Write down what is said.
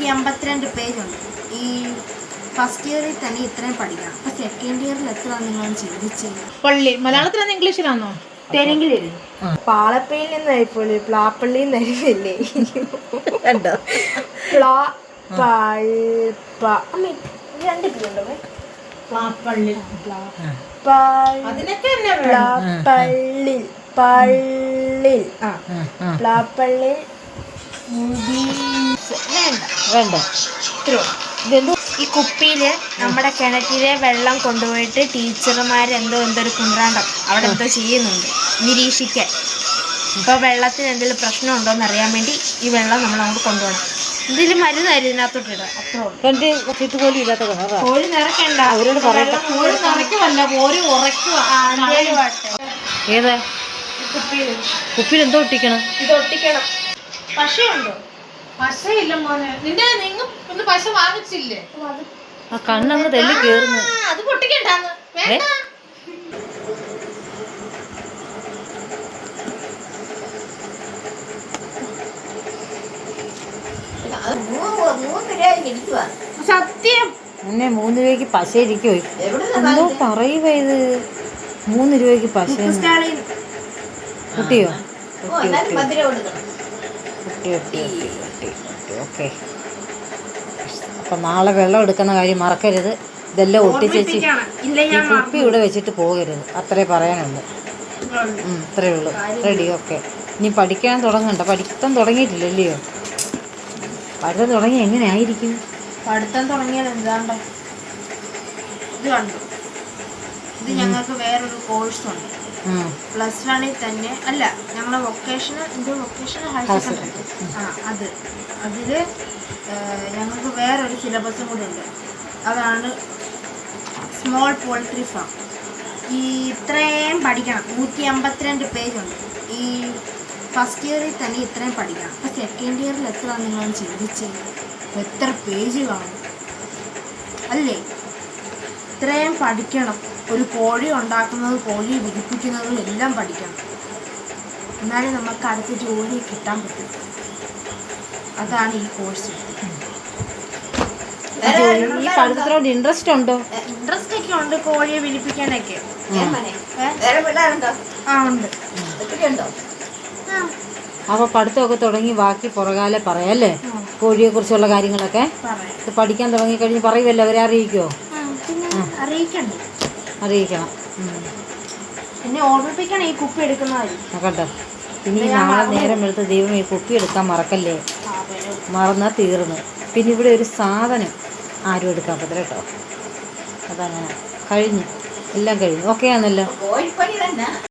നൂറ്റി അമ്പത്തിരണ്ട് പേജുണ്ട് ഈ ഫസ്റ്റ് ഇയറിൽ തന്നെ ഇത്രയും പഠിക്കണം. അപ്പൊ സെക്കൻഡ് ഇയറിൽ എത്ര നിങ്ങൾ ചിന്തിച്ച്? പള്ളി. മലയാളത്തിലാണോ ഇംഗ്ലീഷിലാണോ തെലുങ്കിലിരുന്നു പാളപ്പയിൽ നിന്നായിപ്പോലെ പ്ലാപ്പള്ളിയിൽ നിന്നായിരുന്നില്ലേ കണ്ടോ? പ്ലാ രണ്ട് പേരുണ്ടോ പ്ലാപ്പള്ളി. പള്ളി അതിനൊക്കെ പ്ലാപ്പള്ളിൽ പള്ളിൽ ആ. പ്ലാപ്പള്ളിൽ വേണ്ട? ഇതെന്തോ? ഈ കുപ്പിയിൽ നമ്മുടെ കിണറ്റിലെ വെള്ളം കൊണ്ടുപോയിട്ട് ടീച്ചർമാർ എന്തോ എന്തോ ഒരു കുമ്പ്രാണ്ടം അവിടെ എന്തോ ചെയ്യുന്നുണ്ട്. നിരീക്ഷിക്കാൻ. ഇപ്പോൾ വെള്ളത്തിന് എന്തെങ്കിലും പ്രശ്നം ഉണ്ടോ എന്ന് അറിയാൻ വേണ്ടി ഈ വെള്ളം നമ്മൾ അങ്ങോട്ട് കൊണ്ടുപോകണം. എന്തെങ്കിലും മരുന്നായിരുന്നു ഇതിനകത്തോട്ട് ഇടുക. അത്രേ ഇല്ലാത്ത കോഴി നിറക്കണ്ട അവരോട് നിറയ്ക്കുമല്ല. ഉറക്കുക. ഏതാ? കുപ്പിയിൽ എന്തോ ഒട്ടിക്കണം. ഇത് ഒട്ടിക്കണം പശയുണ്ടോ പശയില്ല മോനെ. നിന്റെ നിങ്ങൾ ഒന്ന് പശ വാങ്ങിച്ചില്ലേ? ആ കണ്ണങ്ങ് തെല്ലി കേറുന്നു. അത് പൊട്ടിക്കണ്ടാന്ന്. ഏ? വേണ്ട സത്യം. എന്നെ മൂന്ന് രൂപയ്ക്ക് പശ ഇരിക്കോ എന്തോ പറയുക ഇത്. മൂന്ന് രൂപയ്ക്ക് പശ കുട്ടിയോ? കുട്ടി കുട്ടി കുട്ടി കുട്ടി കുട്ടി ഓക്കെ. അപ്പം നാളെ വെള്ളം എടുക്കുന്ന കാര്യം മറക്കരുത്. ഇതെല്ലാം ഒട്ടിച്ചേച്ച് ഈ കുപ്പി ഇവിടെ വെച്ചിട്ട് പോകരുത്. അത്രേ പറയാനുണ്ട് അത്രേ ഉള്ളൂ. Ready okay. ഇനി പഠിക്കാൻ തുടങ്ങണ്ട. പഠിത്തം തുടങ്ങിയിട്ടില്ലല്ലയോ? പഠിത്തം തുടങ്ങി എങ്ങനെ ആയിരിക്കും? പഠിത്തം തുടങ്ങിയാൽ എന്താണ്ട്? ഇത് കണ്ടു. ഇത് ഞങ്ങൾക്ക് വേറൊരു കോഴ്സ് ഉണ്ട് ഉം, പ്ലസ് വണ്ണിൽ തന്നെ അല്ല ഞങ്ങളെ വൊക്കേഷണൽ ഇത് വൊക്കേഷണൽ ഹയർ സെക്കൻഡറി ആ അത്. അതിൽ ഞങ്ങൾക്ക് വേറൊരു സിലബസും കൂടി ഉണ്ട്. അതാണ് സ്മോൾ പോൾട്രി ഫാം ഈ ഇത്രയും പഠിക്കണം. നൂറ്റി അമ്പത്തിരണ്ട് പേജുണ്ട് ഈ ഫസ്റ്റ് ഇയറിൽ തന്നെ ഇത്രയും പഠിക്കണം. അപ്പോൾ സെക്കൻഡ് ഇയറിൽ എത്ര നിങ്ങൾ ചിന്തിച്ച്? എത്ര പേജ് കാണും? അല്ലേ? ഇത്രയും പഠിക്കണം. ഒരു കോഴി ഉണ്ടാക്കുന്നത് കോഴി വിരിപ്പിക്കുന്നതും എല്ലാം പഠിക്കണം. എന്നാലേ നമുക്ക് അടുത്ത ജോലി കിട്ടാൻ പറ്റും. അതാണ് ഈ കോഴ്സ് ഈ പഠിത്തത്തിനോട് ഇൻട്രസ്റ്റ് ഉണ്ടോ? ഇൻട്രസ്റ്റ് ഒക്കെ ഉണ്ട് കോഴിയെ വിരിപ്പിക്കാനൊക്കെ. ആ ഉണ്ട്. ആ, അപ്പോൾ പഠിത്തമൊക്കെ തുടങ്ങി ബാക്കി പുറകാലെ പറയാല്ലേ കോഴിയെ കുറിച്ചുള്ള കാര്യങ്ങളൊക്കെ. ഇത് പഠിക്കാൻ തുടങ്ങി കഴിഞ്ഞ് പറയുമല്ലോ അവരെ അറിയിക്കോ അറിയിക്കണ്ടേ? അറിയിക്കണം. പിന്നെ ഓർമ്മിപ്പിക്കണം ഈ കുപ്പി എടുക്കുന്നതായിരിക്കും പിന്നെ ഇനി നാളെ നേരം എടുത്ത് ദൈവം ഈ കുപ്പി എടുക്കാൻ മറക്കല്ലേ? മറന്നാൽ തീർന്നു. പിന്നെ ഇവിടെ ഒരു സാധനം ആരും എടുക്കാൻ പറ്റില്ല കേട്ടോ. അതങ്ങനെ. കഴിഞ്ഞു. എല്ലാം കഴിഞ്ഞു. ഓക്കെ ആണല്ലോ.